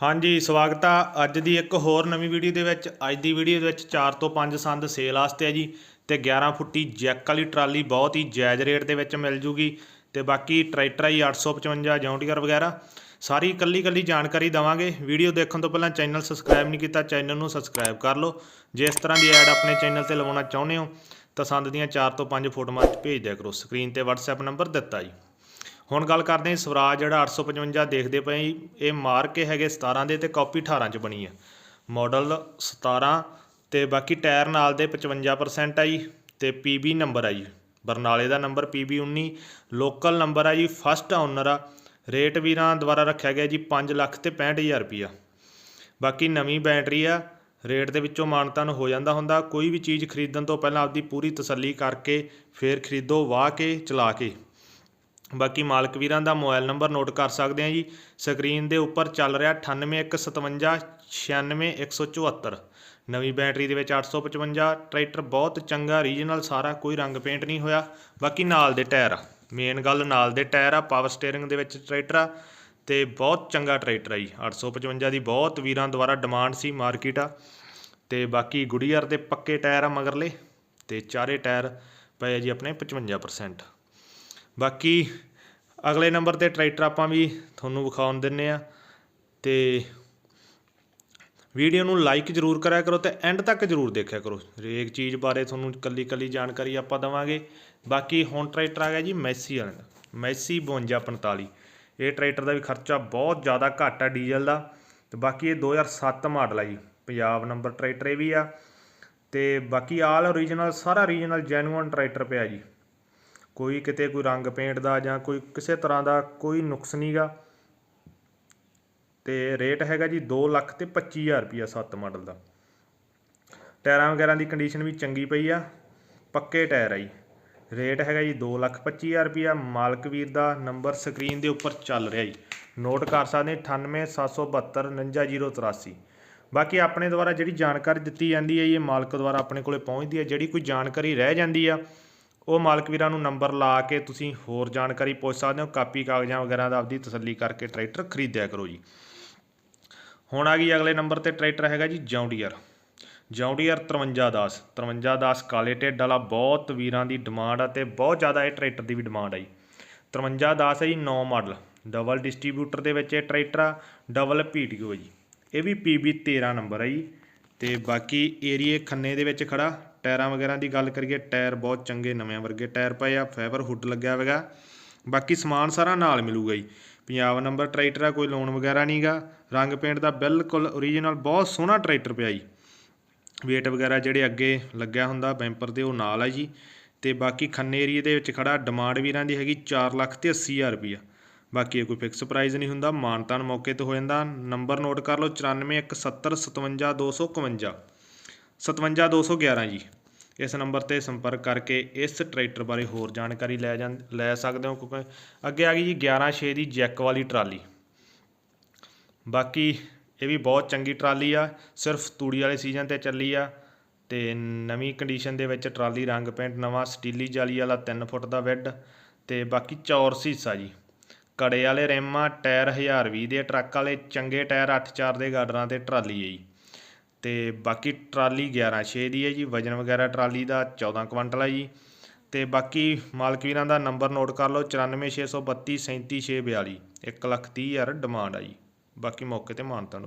ਹਾਂਜੀ, ਸਵਾਗਤ ਆ ਅੱਜ ਦੀ ਇੱਕ ਹੋਰ ਨਵੀਂ ਵੀਡੀਓ ਦੇ ਵਿੱਚ। ਅੱਜ ਦੀ ਵੀਡੀਓ ਦੇ ਵਿੱਚ 4 ਤੋਂ 5 ਸੰਦ ਸੇਲ ਵਾਸਤੇ ਆ ਜੀ ਤੇ 11 ਫੁੱਟੀ ਜੈਕ ਵਾਲੀ ਟਰਾਲੀ ਬਹੁਤ ਹੀ ਜਾਇਜ਼ ਰੇਟ ਦੇ ਵਿੱਚ ਮਿਲ ਜੂਗੀ ਤੇ ਬਾਕੀ ਟਰੈਕਟਰ ਆ ਜੀ 855 ਜੌਂਟੀਅਰ ਵਗੈਰਾ। ਸਾਰੀ ਇਕੱਲੀ ਇਕੱਲੀ ਜਾਣਕਾਰੀ ਦਵਾਂਗੇ। ਵੀਡੀਓ ਦੇਖਣ ਤੋਂ ਪਹਿਲਾਂ ਚੈਨਲ ਸਬਸਕ੍ਰਾਈਬ ਨਹੀਂ ਕੀਤਾ, ਚੈਨਲ ਨੂੰ ਸਬਸਕ੍ਰਾਈਬ ਕਰ ਲਓ। ਜੇ ਇਸ ਤਰ੍ਹਾਂ ਦੀ ਐਡ ਆਪਣੇ ਚੈਨਲ ਤੇ ਲਵਾਉਣਾ ਚਾਹੁੰਦੇ ਹੋ, ਤਾਂ ਸੰਦ ਦੀਆਂ 4 ਤੋਂ 5 ਫੋਟੋਆਂ ਭੇਜ ਦਿਆ ਕਰੋ। ਸਕਰੀਨ ਤੇ WhatsApp ਨੰਬਰ ਦਿੱਤਾ ਜੀ। ਹੁਣ ਗੱਲ ਕਰਦੇ ਹਾਂ ਸਵਰਾਜ, ਜਿਹੜਾ 855 ਦੇਖਦੇ ਪਏ ਜੀ, ਇਹ ਮਾਰ ਕੇ ਹੈਗੇ 17 ਦੇ ਤੇ ਕਾਪੀ 18 ਚ ਬਣੀ ਆ। ਮਾਡਲ 17 ਤੇ ਬਾਕੀ ਟਾਇਰ ਨਾਲ ਦੇ 55% ਆ ਜੀ, ਤੇ PB ਨੰਬਰ ਆ ਜੀ। ਬਰਨਾਲੇ ਦਾ ਨੰਬਰ PB 19 ਲੋਕਲ ਨੰਬਰ ਆ ਜੀ ਫਸਟ ਓਨਰ ਆ। ਰੇਟ ਵੀਰਾਂ ਦੁਆਰਾ ਰੱਖਿਆ ਗਿਆ ਜੀ 5 ਲੱਖ ਤੇ 65000 ਰੁਪਿਆ ਬਾਕੀ ਨਵੀਂ ਬੈਟਰੀ ਆ, ਰੇਟ ਦੇ ਵਿੱਚੋਂ ਮਾਨਤਾਨ ਹੋ ਜਾਂਦਾ ਹੁੰਦਾ, ਕੋਈ ਵੀ ਚੀਜ਼ ਖਰੀਦਣ ਤੋਂ ਪਹਿਲਾਂ ਆਪਦੀ ਪੂਰੀ ਤਸੱਲੀ ਕਰਕੇ ਫੇਰ ਖਰੀਦੋ, ਵਾਹ ਕੇ, ਚਲਾ ਕੇ। ਬਾਕੀ ਮਾਲਕ ਵੀਰਾਂ ਦਾ ਮੋਬਾਈਲ ਨੰਬਰ ਨੋਟ ਕਰ ਸਕਦੇ ਆ ਜੀ। ਸਕਰੀਨ ਦੇ ਉੱਪਰ ਚੱਲ ਰਿਹਾ 9815 96174 ਨਵੀਂ ਬੈਟਰੀ ਦੇ ਵਿੱਚ 855 ਟਰੈਕਟਰ ਬਹੁਤ ਚੰਗਾ ਰੀਜਨਲ ਸਾਰਾ ਕੋਈ ਰੰਗ ਪੇਂਟ ਨਹੀਂ ਹੋਇਆ। ਬਾਕੀ ਨਾਲ ਦੇ ਟਾਇਰ ਆ। ਮੇਨ ਗੱਲ ਨਾਲ ਦੇ ਟਾਇਰ ਆ ਪਾਵਰ ਸਟੀਅਰਿੰਗ ਦੇ ਵਿੱਚ ਟਰੈਕਟਰ ਆ। ਤੇ ਬਹੁਤ ਚੰਗਾ ਟਰੈਕਟਰ ਆ ਜੀ। 855 ਦੀ ਬਹੁਤ ਵੀਰਾਂ ਦੁਆਰਾ ਡਿਮਾਂਡ ਸੀ ਮਾਰਕੀਟ ਆ। ਤੇ ਬਾਕੀ ਗੁੜੀਅਰ ਦੇ ਪੱਕੇ ਟਾਇਰ ਆ ਮਗਰਲੇ। ਤੇ ਚਾਰੇ ਟਾਇਰ ਪਏ ਆ ਜੀ ਆਪਣੇ 55% ਬਾਕੀ ਅਗਲੇ ਨੰਬਰ ਤੇ ਟਰੈਕਟਰ ਆਪਾਂ ਵੀ ਤੁਹਾਨੂੰ ਵਿਖਾਉਣ ਦਿੰਨੇ ਆ। ਤੇ ਵੀਡੀਓ ਨੂੰ ਲਾਈਕ ਜ਼ਰੂਰ ਕਰਿਆ ਕਰੋ ਤੇ ਐਂਡ ਤੱਕ ਜ਼ਰੂਰ ਦੇਖਿਆ ਕਰੋ। ਹਰੇਕ ਚੀਜ਼ ਬਾਰੇ ਤੁਹਾਨੂੰ ਕੱਲੀ ਕੱਲੀ ਜਾਣਕਾਰੀ ਆਪਾਂ ਦਵਾਂਗੇ। ਬਾਕੀ ਹੁਣ ਟਰੈਕਟਰ ਆ ਗਿਆ ਜੀ ਮੈਸੀ ਵਾਲਾ ਦਾ। ਮੈਸੀ 5245 ਇਹ ਟਰੈਕਟਰ ਦਾ ਵੀ ਖਰਚਾ ਬਹੁਤ ਜ਼ਿਆਦਾ ਘੱਟ ਆ ਡੀਜ਼ਲ ਦਾ। ਤੇ ਬਾਕੀ ਇਹ 2007 ਮਾਡਲ ਆ ਜੀ। ਪੰਜਾਬ ਨੰਬਰ ਟਰੈਕਟਰ ਇਹ ਵੀ ਆ। ਤੇ ਬਾਕੀ ਆਲ ਓਰੀਜਨਲ ਸਾਰਾ ਓਰੀਜਨਲ ਜੈਨੂਅਨ ਟਰੈਕਟਰ ਪਿਆ ਜੀ। ਕੋਈ ਕਿਤੇ ਕੋਈ ਰੰਗ ਪੇਂਟ ਦਾ ਜਾਂ ਕੋਈ ਕਿਸੇ ਤਰ੍ਹਾਂ ਦਾ ਕੋਈ ਨੁਕਸ ਨਹੀਂਗਾ। ਤੇ ਰੇਟ ਹੈਗਾ ਜੀ 2 ਲੱਖ ਤੇ 25000 ਰੁਪਿਆ 7 ਮਾਡਲ ਦਾ। ਟਾਇਰਾਂ ਵਗੈਰਾ ਦੀ ਕੰਡੀਸ਼ਨ ਵੀ ਚੰਗੀ ਪਈ ਆ, ਪੱਕੇ ਟਾਇਰ ਆ ਜੀ। ਰੇਟ ਹੈਗਾ ਜੀ 2 ਲੱਖ 25000 ਰੁਪਿਆ ਮਾਲਕ ਵੀਰ ਦਾ ਨੰਬਰ ਸਕਰੀਨ ਦੇ ਉੱਪਰ ਚੱਲ ਰਿਹਾ ਜੀ। ਨੋਟ ਕਰ ਸਕਦੇ 98772 59083 ਬਾਕੀ ਆਪਣੇ ਦੁਆਰਾ ਜਿਹੜੀ ਜਾਣਕਾਰੀ ਦਿੱਤੀ ਜਾਂਦੀ ਹੈ ਇਹ ਮਾਲਕ ਦੁਆਰਾ ਆਪਣੇ ਕੋਲੇ ਪਹੁੰਚਦੀ ਹੈ। ਜਿਹੜੀ ਕੋਈ ਜਾਣਕਾਰੀ ਰਹਿ ਜਾਂਦੀ ਆ ਉਹ ਮਾਲਕ ਵੀਰਾਂ ਨੂੰ ਨੰਬਰ ਲਾ ਕੇ ਤੁਸੀਂ ਹੋਰ ਜਾਣਕਾਰੀ ਪੁੱਛ ਸਕਦੇ ਹੋ, ਕਾਪੀ, ਕਾਗਜ਼ਾਂ ਵਗੈਰਾ ਦਾ ਆਪਦੀ ਤਸੱਲੀ ਕਰਕੇ ਟਰੈਕਟਰ ਖਰੀਦਿਆ ਕਰੋ ਜੀ। ਹੁਣ ਆ ਗਈ ਅਗਲੇ ਨੰਬਰ ਤੇ ਟਰੈਕਟਰ ਹੈਗਾ ਜੀ ਜੌਂਡੀਅਰ। ਜੌਂਡੀਅਰ 5310 5310 ਕਾਲੇ ਢਿੱਡ ਵਾਲਾ, ਬਹੁਤ ਵੀਰਾਂ ਦੀ ਡਿਮਾਂਡ ਆ ਤੇ ਬਹੁਤ ਜ਼ਿਆਦਾ ਇਹ ਟਰੈਕਟਰ ਦੀ ਵੀ ਡਿਮਾਂਡ ਆ ਜੀ। 5310 ਹੈ ਜੀ 9 ਮਾਡਲ ਡਬਲ ਡਿਸਟ੍ਰੀਬਿਊਟਰ ਦੇ ਵਿੱਚ ਇਹ ਟਰੈਕਟਰ ਆ ਡਬਲ ਪੀਟੀਓ ਹੈ ਜੀ। ਇਹ ਵੀ PB 13 ਨੰਬਰ ਹੈ ਜੀ। ਤੇ ਬਾਕੀ ਏਰੀਏ ਖੰਨੇ ਦੇ ਵਿੱਚ ਖੜਾ। ਟਾਇਰਾਂ ਵਗੈਰਾ ਦੀ ਗੱਲ ਕਰੀਏ, ਟਾਇਰ ਬਹੁਤ ਚੰਗੇ ਨਵੇਂ ਵਰਗੇ ਟਾਇਰ ਪਏ ਆ, ਫਾਈਬਰ ਹੁੱਡ ਲੱਗਿਆ ਹੋਵੇਗਾ। ਬਾਕੀ ਸਮਾਨ ਸਾਰਾ ਨਾਲ ਮਿਲੂਗਾ ਜੀ। ਪੰਜਾਬ ਨੰਬਰ ਟਰੈਕਟਰ ਆ, ਕੋਈ ਲੋਨ ਵਗੈਰਾ ਨਹੀਂਗਾ ਰੰਗ ਪੇਂਟ ਦਾ ਬਿਲਕੁਲ ਓਰੀਜਨਲ ਬਹੁਤ ਸੋਹਣਾ ਟਰੈਕਟਰ ਪਿਆ ਜੀ। ਵੇਟ ਵਗੈਰਾ ਜਿਹੜੇ ਅੱਗੇ ਲੱਗਿਆ ਹੁੰਦਾ ਬੈਂਪਰ ਦੇ ਉਹ ਨਾਲ ਆ ਜੀ। ਤੇ ਬਾਕੀ ਖੰਨੇ ਏਰੀਏ ਦੇ ਵਿੱਚ ਖੜਾ ਡਿਮਾਂਡ ਵੀਰਾਂ ਦੀ ਹੈਗੀ 4 ਲੱਖ ਤੇ 80000 ਰੁਪਈਆ। ਬਾਕੀ ਇਹ ਕੋਈ ਫਿਕਸ ਪ੍ਰਾਈਸ ਨਹੀਂ ਹੁੰਦਾ, ਮਾਨਤਾਨ ਮੌਕੇ ਤੇ ਹੋ ਜਾਂਦਾ। ਨੰਬਰ ਨੋਟ ਕਰ ਲਓ 9417752251 57211 ਜੀ। ਇਸ ਨੰਬਰ ਤੇ ਸੰਪਰਕ ਕਰਕੇ ਇਸ ਟਰੈਕਟਰ ਬਾਰੇ ਹੋਰ ਜਾਣਕਾਰੀ ਲੈ ਜਾਂ, ਲੈ ਸਕਦੇ ਹੋ ਕਿਉਂਕਿ ਅੱਗੇ ਆ ਗਈ ਜੀ 116 ਦੀ ਜੈਕ ਵਾਲੀ ਟਰਾਲੀ। ਬਾਕੀ ਇਹ ਵੀ ਬਹੁਤ ਚੰਗੀ ਟਰਾਲੀ ਆ, ਸਿਰਫ ਤੂੜੀ ਵਾਲੇ ਸੀਜ਼ਨ ਤੇ ਚੱਲੀ ਆ ਤੇ ਨਵੀਂ ਕੰਡੀਸ਼ਨ ਦੇ ਵਿੱਚ ਟਰਾਲੀ ਰੰਗ ਪੈਂਟ, ਨਵਾਂ ਸਟੀਲੀ ਜਾਲੀ ਵਾਲਾ 3 ਫੁੱਟ ਦਾ ਵੈੱਡ ਤੇ ਬਾਕੀ ਚੌਰਸ ਹਿੱਸਾ ਜੀ। ਕੜੇ ਵਾਲੇ ਰਿਮ ਆ, ਟਾਇਰ 1020 ਦੇ, ਟਰੱਕ ਵਾਲੇ ਚੰਗੇ ਟਾਇਰ 8-4 ਦੇ ਗਾਡਰਾਂ ਤੇ ਟਰਾਲੀ ਹੈ ਜੀ। ਤੇ ਬਾਕੀ ਟਰਾਲੀ 11.6 ਦੀ ਹੈ ਜੀ, ਵਜਨ ਵਗੈਰਾ ਟਰਾਲੀ ਦਾ 14 ਕੁਇੰਟਲ ਹੈ ਜੀ। ਤੇ ਬਾਕੀ ਮਾਲਕ ਵੀਰਾਂ ਦਾ ਨੰਬਰ ਨੋਟ ਕਰ ਲਓ 94632 37642 1 ਲੱਖ ਤੀਹ ਹਜ਼ਾਰ ਡਿਮਾਂਡ ਆ ਜੀ। ਬਾਕੀ ਮੌਕੇ ਤੇ ਮਾਨਤਾ ਨੂੰ